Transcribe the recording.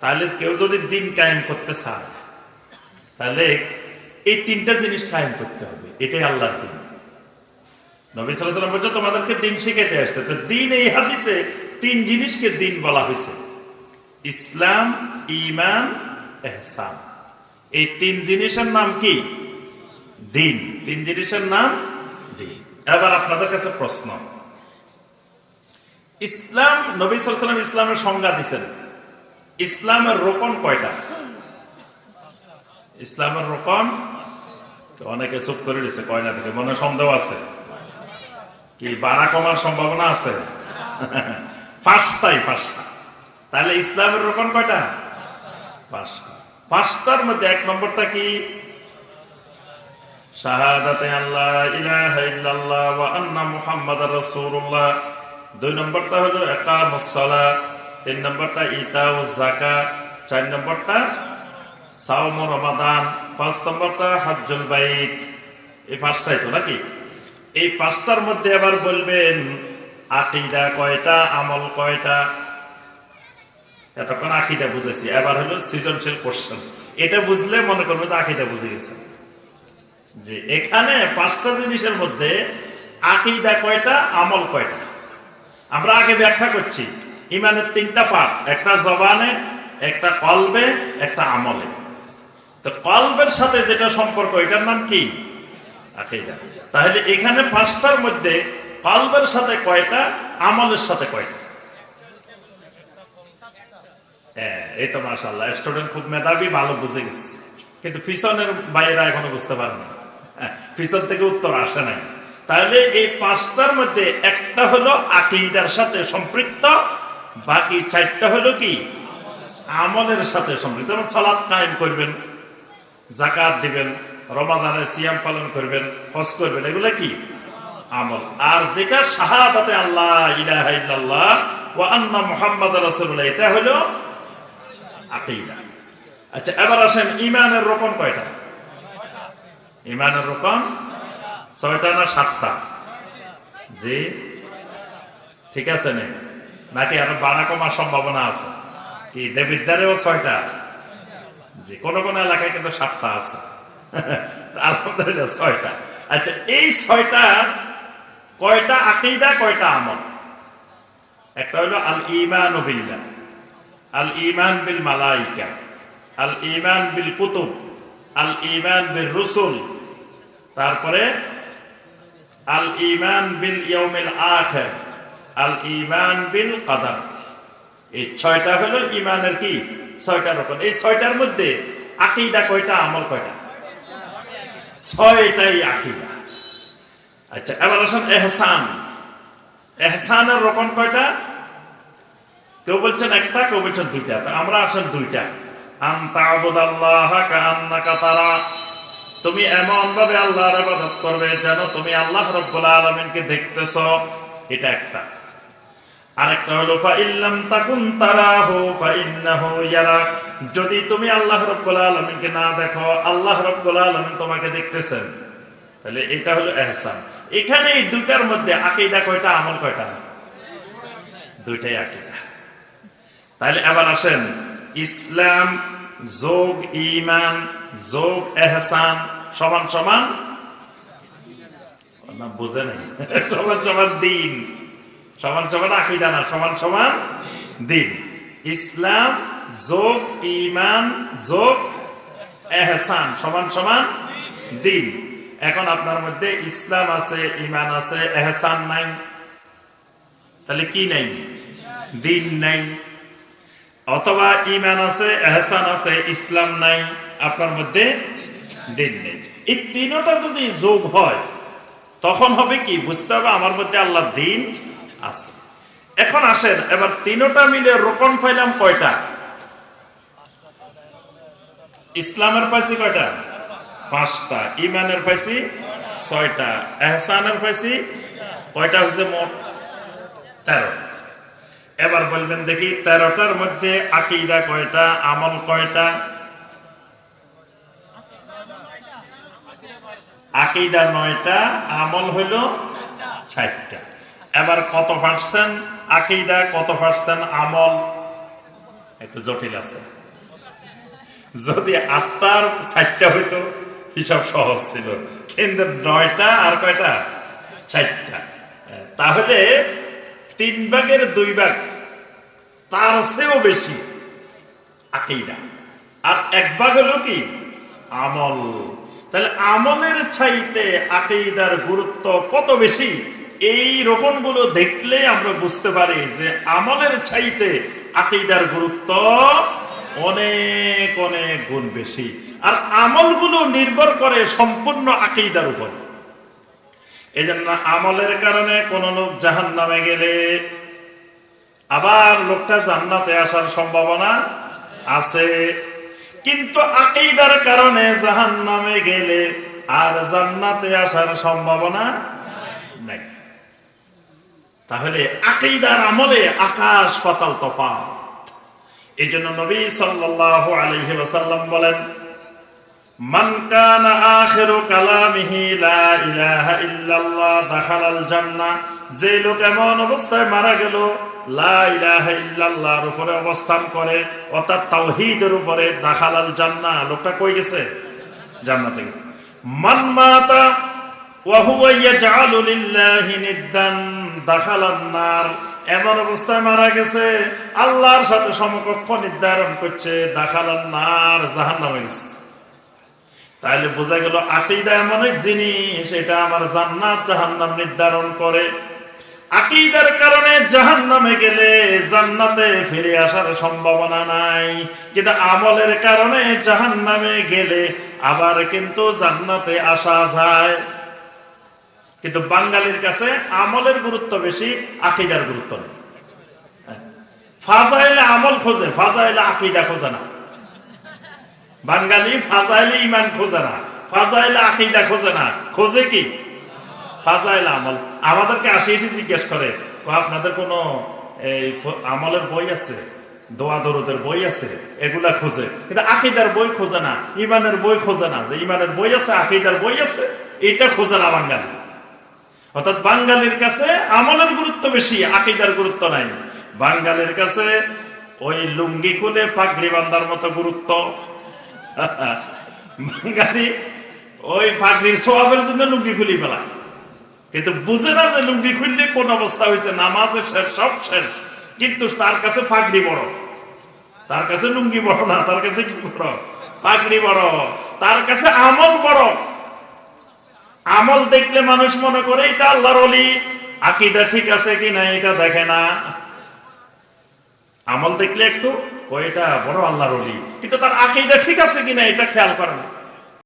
তাহলে কেউ যদি দিন কায়েম করতে চায়, তাহলে এই তিনটা জিনিস কায়েম করতে হবে, এটাই আল্লাহর দিন। নবী সাল্লাম বলছে তোমাদেরকে দিন শিখাইতে আসছে। তো দিন এই হাদিসে তিন জিনিসকে দিন বলা হয়েছে। ইসলাম ইমান এহসান। এই তিন জিনিসের নাম কি? দিন। তিন জিনিসের নাম দিন। এবার আপনাদের কাছে প্রশ্ন। ইসলাম, নবী সাল্লাম ইসলামের সংজ্ঞা দিছেন। ইসলামের রোকন কয়টা? ইসলামের রোকন? অনেকে চুপ করে দিচ্ছে কয়না থেকে মনে সন্দেহ আছে। কি বাড়া কমার সম্ভাবনা আছে? পাঁচটাই, পাঁচটা। তাহলে ইসলামের রোকন কয়টা? পাঁচটা। পাঁচটার মধ্যে এক নম্বরটা কি? আল্লাহ দুই নম্বরটা হলো একামুস সালাত। তিন নম্বরটা ইতাউজ যাকাত, চার নম্বরটা সাওম রমাদান, পাঁচ নম্বরটা হজ্জুল বাইত। এই পাঁচটাই তো নাকি? এই পাঁচটার মধ্যে আবার বলবেন, আকিদা কয়টা, আমল কয়টা? এতক্ষণ আকিদা বুঝেছি, এবার হলো সৃজনশীল কোশ্চেন এটা বুঝলে মনে করবে যে আকিদা বুঝে গেছে। যে এখানে পাঁচটা জিনিসের মধ্যে আকিদা কয়টা, আমল কয়টা? আমরা আগে ব্যাখ্যা করছি। ইমানের তিনটা পার্ট একটা জবানে একটা কলবে একটা আমলে। তো কলবের সাথে যেটা সম্পর্ক এটার নাম কি? আকিদা। তাহলে এখানে পাঁচটার মধ্যে কলবের সাথে কয়টা আমলের সাথে কয়টা? হ্যাঁ এই তো মাসাল্লাহ স্টুডেন্ট খুব মেধাবী ভালো বুঝে গেছে। কিন্তু পিছনের বাইরা এখনও বুঝতে পারে না। হ্যাঁ, পিছন থেকে উত্তর আসে নাই। তাহলে এই পাঁচটার মধ্যে একটা হলো আকিদার সাথে সম্পৃক্ত বাকি চারটা হলো কি? আমলের সাথে সম্পৃক্ত। যেমন সালাদ কায়েম করবেন জাকাত দিবেন, রমাদানে সিয়াম পালন করবেন, হজ করবেন, এগুলো কি? আমল। আর যেটা শাহাদাতে আল্লাহ ইলাহা ওয়া আন্না মুহাম্মাদ রাসূলুল্লাহ, এটা হলো আকিদা। আচ্ছা এবার আসেন ইমানের রকম কয়টা? ইমানের রকম ছয়টা না সাতটা? জি? ঠিক আছে নে? নাকি আরও বাড়া কমার সম্ভাবনা আছে? কি দেবিদ্যারেও ছয়টা? জি, কোনো কোনো এলাকায় কিন্তু সাতটা আছে। আলহামদুলিল্লাহ ছয়টা। আচ্ছা এই ছয়টা কয়টা আকিদা, কয়টা আমল? একটা হলো আল ইমান বিল্লাহ আল ইমান বিল মালাইকা আল ইমান বিল কুতুব আল ইমান বিল রসুল, তারপরে আল ইমান বিল ইয়মিল আখের। আল ইমান বিল কাদার। এই ছয়টা হলো ইমানের কি? ছয়টা রকম। এই ছয়টার মধ্যে আকিদা কয়টা, আমল কয়টা? ছয়টাই আকিদা। আচ্ছা এবার আসেন এহসান। এহসানের রকম কয়টা? কেউ বলছেন একটা, কেউ বলছেন দুইটা। আমরা আসেন দুইটা। তুমি এমন ভাবে আল্লাহর করবে যেন তুমি আল্লাহ রব্বুল আলামিনকে দেখতেছ। এটা একটা। আরেকটা হলো ফা ইল্লাম তাকুন যদি তুমি আল্লাহ রব্বুল আলামিনকে না দেখো, আল্লাহ রব্বুল আলামিন তোমাকে দেখতেছেন। তাহলে এটা হলো এহসান। এখানে এই দুইটার মধ্যে আকীদা কয়টা, আমল কয়টা? দুইটাই আকীদা। তাহলে আবার আসেন, ইসলাম, যোগ ইমান যোগ, এহসান, সমান সমান? বুঝে নাই। সমান সমান দিন। সমান সমান আকিদা না, সমান সমান দিন। ইসলাম যোগ ইমান যোগ, এহসান, সমান সমান দিন। এখন আপনার মধ্যে ইসলাম আছে ইমান আছে, এহসান নাই। তাহলে কি নাই? দিন নাই। অথবা ইমান আছে, এহসান আছে, ইসলাম নাই, আপনার মধ্যে দিন নেই। এই তিনটা যদি যোগ হয়, তখন হবে কি? বুঝতে হবে আমার মধ্যে আল্লাহ দিন আছে। এখন আসেন, এবার তিনটা মিলে রোকন পাইলাম কয়টা? ইসলামের পাইছি কয়টা? পাঁচটা। ইমানের পাইছি ছয়টা। এহসানের পাইছি কয়টা হয়েছে মোট? তেরো। এবার বলবেন দেখি, তেরোটার মধ্যে আকিদা কয়টা, আমল কয়টা? আকিদা নয়টা, আমল হইল চারটা। এবার কত পার্সেন্ট? আকিদা কত পার্সেন্ট? আমল? একটু জটিল আছে। যদি আটটার চারটা হইতো, হিসাব সহজ ছিল। কিন্তু নয়টা আর কয়টা? চারটা। তাহলে তিন ভাগের দুই ভাগ, তার চেয়েও বেশি আকিদা। আর এক ভাগ হলো কি? আমল। তাহলে আমলের চাইতে আকিদার গুরুত্ব কত বেশি? এই রকমগুলো দেখলে আমরা বুঝতে পারি যে আমলের চাইতে আকিদার গুরুত্ব অনেক অনেক গুণ বেশি। আর আমলগুলো নির্ভর করে সম্পূর্ণ আকিদার উপর। জন্য আমলের কারণে কোন লোক জাহান নামে গেলে আবার লোকটা জান্নাতে আসার সম্ভাবনা আছে। কিন্তু আকিদার কারণে জাহান নামে গেলে আর জান্নাতে আসার সম্ভাবনা নাই। তাহলে আকিদার আমলে আকাশ পাতাল তফাৎ। এই জন্য নবী সাল্লাল্লাহু আলাইহি ওয়াসাল্লাম বলেন, মান কানা লা ইলাহা দাখালাল যে লোক এমন অবস্থায় মারা গেল, লা ইলাহা ইল্লাল্লাহর উপরে অবস্থান করে, অর্থাৎ তাওহীদের উপরে দাখালাল জান্নাহ। লোকটা কই গেছে? জান্নাতে গেছে। মান মাতা দাখালান এমন অবস্থায় মারা গেছে, আল্লাহর সাথে সমকক্ষ নির্ধারণ করছে দাখালান নার জাহান্নামে গেছে। তাহলে বোঝা গেল, আকিদা এমন এক জিনিস, এটা আমার জান্নাত, জাহান্নাম নির্ধারণ করে। আকিদার কারণে জাহান্নামে গেলে জান্নাতে ফিরে আসার সম্ভাবনা নাই। কিন্তু আমলের কারণে জাহান্নামে গেলে আবার কিন্তু জান্নাতে আসা যায়। কিন্তু বাঙালির কাছে আমলের গুরুত্ব বেশি আকিদার গুরুত্ব নেই। হ্যাঁ। ফাজাইলে আমল খোঁজে ফাজাইলে আকিদা খোঁজে না। বাঙালি ফাজাইলে ইমান খোঁজে না ফাজাইলে আকিদা খোঁজে না। খোঁজে কি? ফাজাইলে আমল। আমাদেরকে আসি এসে জিজ্ঞেস করে "ও, আপনাদের কোনো এই আমলের বই আছে? দোয়া দরুদের বই আছে? এগুলা খোঁজে। কিন্তু আকিদার বই খোঁজে না ইমানের বই খোঁজে না। যে ইমানের বই আছে আকিদার বই আছে এটা খোঁজে না বাঙালি। অর্থাৎ বাঙালির কাছে আমলের গুরুত্ব বেশি, আকিদার গুরুত্ব নাই। বাঙালির কাছে ওই লুঙ্গি খুলে পাগড়ি বান্ধার মতো গুরুত্ব। বাঙালি ওই পাগড়ির স্বভাবের জন্য লুঙ্গি খুলি ফেলা কিন্তু বুঝে না যে লুঙ্গি খুললে কোন অবস্থা হয়েছে? নামাজে শেষ, সব শেষ। কিন্তু তার কাছে পাগড়ি বড়। তার কাছে লুঙ্গি বড় না, তার কাছে কি বড়? পাগড়ি বড়। তার কাছে আমল বড়। আমল দেখলে মানুষ মনে করে এটা আল্লাহর অলি আকিদা ঠিক আছে কি না এটা দেখে না। আমল দেখলে একটু এটা বড় আল্লাহর অলি কিন্তু তার আকিদা ঠিক আছে কিনা এটা খেয়াল করে না।